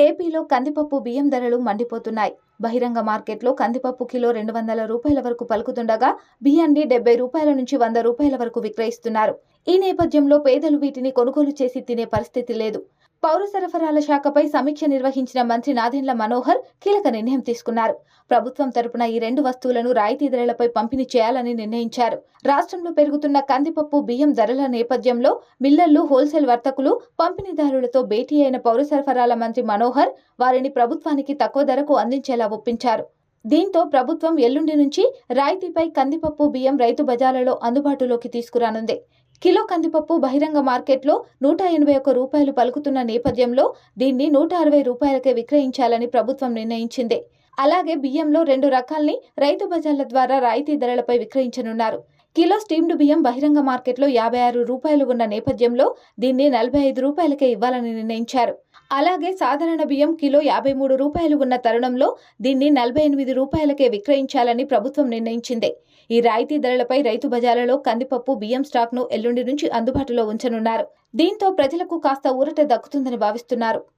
ఏపీలో కందిపప్పు బియ్యం ధరలు మండిపోతున్నాయి. బహిరంగ మార్కెట్లో కందిపప్పు కిలో రెండు వందల రూపాయల వరకు పలుకుతుండగా బియ్యాన్ని డెబ్బై రూపాయల నుంచి వంద రూపాయల వరకు విక్రయిస్తున్నారు. ఈ నేపథ్యంలో పేదలు వీటిని కొనుగోలు చేసి తినే పరిస్థితి లేదు. పౌర సరఫరాల శాఖపై సమీక్ష నిర్వహించిన మంత్రి నాదెండ్ల మనోహర్ కీలక నిర్ణయం తీసుకున్నారు. ప్రభుత్వం తరపున ఈ రెండు వస్తువులను రాయితీ ధరలపై పంపిణీ చేయాలని నిర్ణయించారు. రాష్ట్రంలో పెరుగుతున్న కందిపప్పు బియ్యం ధరల నేపథ్యంలో మిల్లర్లు హోల్సేల్ వర్తకులు పంపిణీదారులతో భేటీ అయిన పౌర సరఫరాల మంత్రి మనోహర్ వారిని ప్రభుత్వానికి తక్కువ ధరకు అందించేలా ఒప్పించారు. దీంతో ప్రభుత్వం ఎల్లుండి నుంచి రాయితీపై కందిపప్పు బియ్యం రైతు బజార్లలో అందుబాటులోకి తీసుకురానుంది. కిలో కందిపప్పు బహిరంగ మార్కెట్లో నూట ఎనభై ఒక్క రూపాయలు పలుకుతున్న నేపథ్యంలో దీన్ని నూట అరవై రూపాయలకే విక్రయించాలని ప్రభుత్వం నిర్ణయించింది. అలాగే బియ్యంలో రెండు రకాల్ని రైతు బజార్ల ద్వారా రాయితీ ధరలపై విక్రయించనున్నారు. కిలో స్టీమ్డ్ బియ్యం బహిరంగ మార్కెట్లో యాభై ఆరు రూపాయలు ఉన్న నేపథ్యంలో దీన్ని నలభై ఐదు రూపాయలకే ఇవ్వాలని నిర్ణయించారు. అలాగే సాధారణ బియ్యం కిలో యాభై మూడు రూపాయలు ఉన్న తరుణంలో దీన్ని నలభై ఎనిమిది రూపాయలకే విక్రయించాలని ప్రభుత్వం నిర్ణయించింది. ఈ రాయితీ ధరలపై రైతు బజార్లలో కందిపప్పు బియ్యం స్టాక్ను ఎల్లుండి నుంచి అందుబాటులో ఉంచనున్నారు. దీంతో ప్రజలకు కాస్త ఊరట దక్కుతుందని భావిస్తున్నారు.